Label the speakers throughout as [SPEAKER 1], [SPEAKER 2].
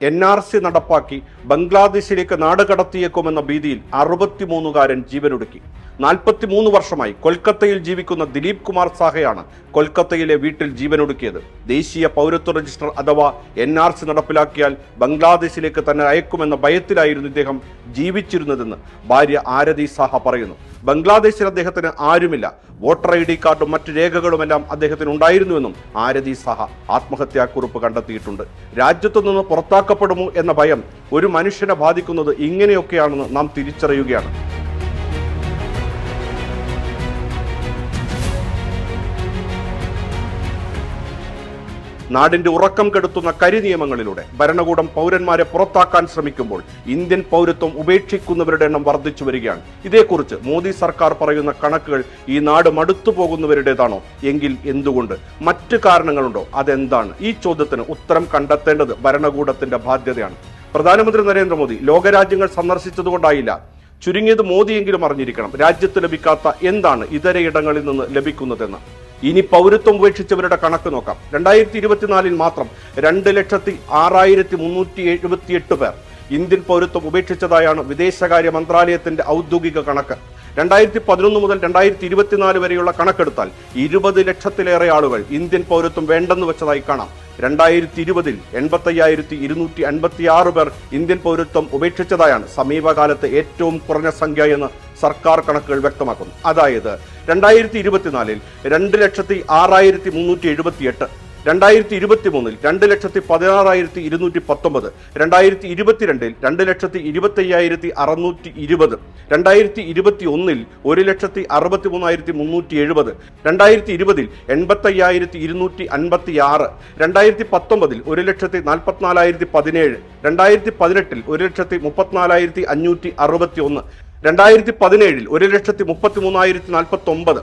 [SPEAKER 1] N R C നടപ്പാക്കി ബംഗ്ലാദേശിലേക്ക് നാട് കടത്തിയേക്കുമെന്ന ഭീതിയിൽ അറുപത്തിമൂന്നുകാരൻ ജീവനൊടുക്കി. നാൽപ്പത്തിമൂന്ന് വർഷമായി കൊൽക്കത്തയിൽ ജീവിക്കുന്ന ദിലീപ് കുമാർ സാഹയാണ് കൊൽക്കത്തയിലെ വീട്ടിൽ ജീവനൊടുക്കിയത്. ദേശീയ പൗരത്വ രജിസ്റ്റർ അഥവാ എൻ ആർ സി നടപ്പിലാക്കിയാൽ ബംഗ്ലാദേശിലേക്ക് തന്നെ അയക്കുമെന്ന ഭയത്തിലായിരുന്നു ഇദ്ദേഹം ജീവിച്ചിരുന്നതെന്ന് ഭാര്യ ആരതി സാഹ പറയുന്നു. ബംഗ്ലാദേശിൽ അദ്ദേഹത്തിന് ആരുമില്ല. വോട്ടർ ഐ ഡി കാർഡും മറ്റു രേഖകളുമെല്ലാം അദ്ദേഹത്തിന് ഉണ്ടായിരുന്നുവെന്നും ആരതി സഹ ആത്മഹത്യാക്കുറിപ്പ് കണ്ടെത്തിയിട്ടുണ്ട്. രാജ്യത്തു നിന്ന് പുറത്താക്കപ്പെടുമോ എന്ന ഭയം ഒരു മനുഷ്യനെ ബാധിക്കുന്നത് ഇങ്ങനെയൊക്കെയാണെന്ന് നാം തിരിച്ചറിയുകയാണ്. നാടിന്റെ ഉറക്കം കെടുത്തുന്ന കരിനിയമങ്ങളിലൂടെ ഭരണകൂടം പൗരന്മാരെ പുറത്താക്കാൻ ശ്രമിക്കുമ്പോൾ ഇന്ത്യൻ പൗരത്വം ഉപേക്ഷിക്കുന്നവരുടെ എണ്ണം വർദ്ധിച്ചു വരികയാണ്. ഇതേക്കുറിച്ച് മോദി സർക്കാർ പറയുന്ന കണക്കുകൾ ഈ നാട് മടുത്തു പോകുന്നവരുടേതാണോ? എങ്കിൽ എന്തുകൊണ്ട്? മറ്റു കാരണങ്ങളുണ്ടോ? അതെന്താണ്? ഈ ചോദ്യത്തിന് ഉത്തരം കണ്ടെത്തേണ്ടത് ഭരണകൂടത്തിന്റെ ബാധ്യതയാണ്. പ്രധാനമന്ത്രി നരേന്ദ്രമോദി ലോകരാജ്യങ്ങൾ സന്ദർശിച്ചതുകൊണ്ടായില്ല. ചുരുങ്ങിയത് മോദിയെങ്കിലും അറിഞ്ഞിരിക്കണം. രാജ്യത്ത് ലഭിക്കാത്ത എന്താണ് ഇതരയിടങ്ങളിൽ നിന്ന് ലഭിക്കുന്നതെന്ന്? ഇനി പൗരത്വം ഉപേക്ഷിച്ചവരുടെ കണക്ക് നോക്കാം. രണ്ടായിരത്തി ഇരുപത്തിനാലിൽ മാത്രം രണ്ട് ലക്ഷത്തി ആറായിരത്തി മുന്നൂറ്റി എഴുപത്തിയെട്ട് പേർ ഇന്ത്യൻ പൗരത്വം ഉപേക്ഷിച്ചതായാണ് വിദേശകാര്യ മന്ത്രാലയത്തിന്റെ ഔദ്യോഗിക കണക്ക്. രണ്ടായിരത്തി പതിനൊന്ന് മുതൽ രണ്ടായിരത്തി ഇരുപത്തിനാല് വരെയുള്ള കണക്കെടുത്താൽ ഇരുപത് ലക്ഷത്തിലേറെ ആളുകൾ ഇന്ത്യൻ പൗരത്വം വേണ്ടെന്ന് വെച്ചതായി കാണാം. രണ്ടായിരത്തി ഇരുപതിൽ എൺപത്തയ്യായിരത്തി ഇരുന്നൂറ്റി അൻപത്തി ആറ് പേർ ഇന്ത്യൻ പൗരത്വം ഉപേക്ഷിച്ചതായാണ് സമീപകാലത്ത് ഏറ്റവും കുറഞ്ഞ സംഖ്യ എന്ന് സർക്കാർ കണക്കുകൾ വ്യക്തമാക്കുന്നു. അതായത് രണ്ടായിരത്തി ഇരുപത്തിനാലിൽ രണ്ട് ലക്ഷത്തി ആറായിരത്തി മുന്നൂറ്റി എഴുപത്തിയെട്ട് രണ്ടായിരത്തി ഇരുപത്തി മൂന്നിൽ രണ്ട് ലക്ഷത്തി പതിനാറായിരത്തി ഇരുന്നൂറ്റി പത്തൊമ്പത് രണ്ടായിരത്തി ഇരുപത്തിരണ്ടിൽ രണ്ട് ലക്ഷത്തി ഇരുപത്തി അയ്യായിരത്തി അറുന്നൂറ്റി ഇരുപത് രണ്ടായിരത്തി ഇരുപത്തി ഒന്നിൽ ഒരു ലക്ഷത്തി അറുപത്തി മൂന്നായിരത്തി മുന്നൂറ്റി എഴുപത് രണ്ടായിരത്തി ഇരുപതിൽ എൺപത്തി അയ്യായിരത്തി ഇരുന്നൂറ്റി അൻപത്തി ആറ് രണ്ടായിരത്തി പത്തൊമ്പതിൽ ഒരു ലക്ഷത്തി നാൽപ്പത്തിനാലായിരത്തി പതിനേഴ് രണ്ടായിരത്തി പതിനെട്ടിൽ ഒരു ലക്ഷത്തി മുപ്പത്തിനാലായിരത്തി അഞ്ഞൂറ്റി അറുപത്തി ഒന്ന് രണ്ടായിരത്തി പതിനേഴിൽ ഒരു ലക്ഷത്തി മുപ്പത്തി മൂന്നായിരത്തി നാൽപ്പത്തി ഒമ്പത്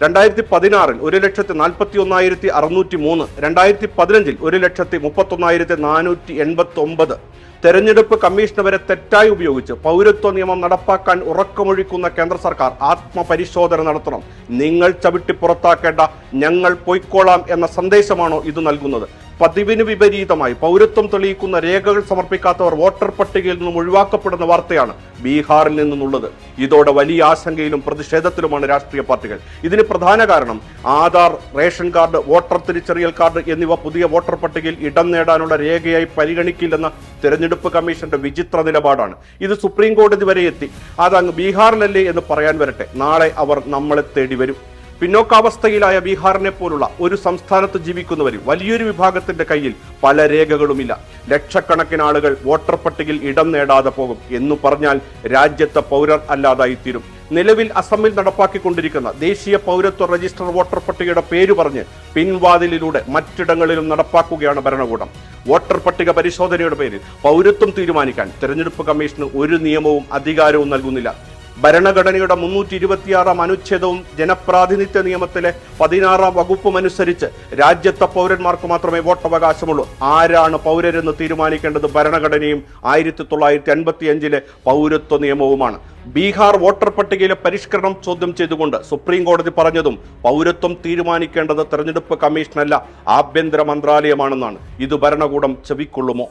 [SPEAKER 1] രണ്ടായിരത്തി പതിനാറിൽ ഒരു ലക്ഷത്തി നാൽപ്പത്തി ഒന്നായിരത്തി അറുന്നൂറ്റി മൂന്ന് രണ്ടായിരത്തി പതിനഞ്ചിൽ ഒരു ലക്ഷത്തി മുപ്പത്തൊന്നായിരത്തി നാനൂറ്റി എൺപത്തി ഒമ്പത് തെരഞ്ഞെടുപ്പ് കമ്മീഷന് വരെ തെറ്റായി ഉപയോഗിച്ച് പൗരത്വ നിയമം നടപ്പാക്കാൻ ഉറക്കമൊഴിക്കുന്ന കേന്ദ്ര സർക്കാർ ആത്മപരിശോധന നടത്തണം. നിങ്ങൾ ചവിട്ടി പുറത്താക്കേണ്ട ഞങ്ങൾ പൊയ്ക്കോളാം എന്ന സന്ദേശമാണോ ഇത് നൽകുന്നത്? പതിവിന് വിപരീതമായി പൗരത്വം തെളിയിക്കുന്ന രേഖകൾ സമർപ്പിക്കാത്തവർ വോട്ടർ പട്ടികയിൽ നിന്നും ഒഴിവാക്കപ്പെടുന്ന വാർത്തയാണ് ബീഹാറിൽ നിന്നുള്ളത്. ഇതോടെ വലിയ ആശങ്കയിലും പ്രതിഷേധത്തിലുമാണ് രാഷ്ട്രീയ പാർട്ടികൾ. ഇതിന് പ്രധാന കാരണം ആധാർ റേഷൻ കാർഡ് വോട്ടർ തിരിച്ചറിയൽ കാർഡ് എന്നിവ പുതിയ വോട്ടർ പട്ടികയിൽ ഇടം നേടാനുള്ള രേഖയായി പരിഗണിക്കില്ലെന്ന തെരഞ്ഞെടുപ്പ് കമ്മീഷന്റെ വിചിത്ര നിലപാടാണ്. ഇത് സുപ്രീം കോടതി വരെ എത്തി. അതങ്ങ് ബീഹാറിലല്ലേ എന്ന് പറയാൻ വരട്ടെ. നാളെ അവർ നമ്മളെ തേടി വരും. പിന്നോക്കാവസ്ഥയിലായ ബീഹാറിനെ പോലുള്ള ഒരു സംസ്ഥാനത്ത് ജീവിക്കുന്നവരിൽ വലിയൊരു വിഭാഗത്തിന്റെ കയ്യിൽ പല രേഖകളുമില്ല. ലക്ഷക്കണക്കിന് ആളുകൾ വോട്ടർ പട്ടികയിൽ ഇടം നേടാതെ പോകും എന്നു പറഞ്ഞാൽ രാജ്യത്തെ പൗരർ അല്ലാതായി തീരും നിലവിൽ അസമിൽ നടപ്പാക്കിക്കൊണ്ടിരിക്കുന്ന ദേശീയ പൗരത്വ രജിസ്റ്റർ വോട്ടർ പട്ടികയുടെ പേര് പറഞ്ഞ് പിൻവാതിലിലൂടെ മറ്റിടങ്ങളിലും നടപ്പാക്കുകയാണ് ഭരണകൂടം. വോട്ടർ പട്ടിക പരിശോധനയുടെ പേരിൽ പൗരത്വം തീരുമാനിക്കാൻ തെരഞ്ഞെടുപ്പ് കമ്മീഷന് ഒരു നിയമവും അധികാരവും നൽകുന്നില്ല. ഭരണഘടനയുടെ മുന്നൂറ്റി ഇരുപത്തിയാറാം അനുച്ഛേദവും ജനപ്രാതിനിധ്യ നിയമത്തിലെ പതിനാറാം വകുപ്പും അനുസരിച്ച് രാജ്യത്തെ പൗരന്മാർക്ക് മാത്രമേ വോട്ടവകാശമുള്ളൂ. ആരാണ് പൗരരെന്ന് തീരുമാനിക്കേണ്ടത് ഭരണഘടനയും ആയിരത്തി തൊള്ളായിരത്തി അൻപത്തി അഞ്ചിലെ പൗരത്വ നിയമവുമാണ്. ബീഹാർ വോട്ടർ പട്ടികയിലെ പരിഷ്കരണം ചോദ്യം ചെയ്തുകൊണ്ട് സുപ്രീം കോടതി പറഞ്ഞതും പൗരത്വം തീരുമാനിക്കേണ്ടത് തെരഞ്ഞെടുപ്പ് കമ്മീഷനല്ല ആഭ്യന്തര മന്ത്രാലയമാണെന്നാണ്. ഇത് ഭരണകൂടം ചെവിക്കൊള്ളുമോ?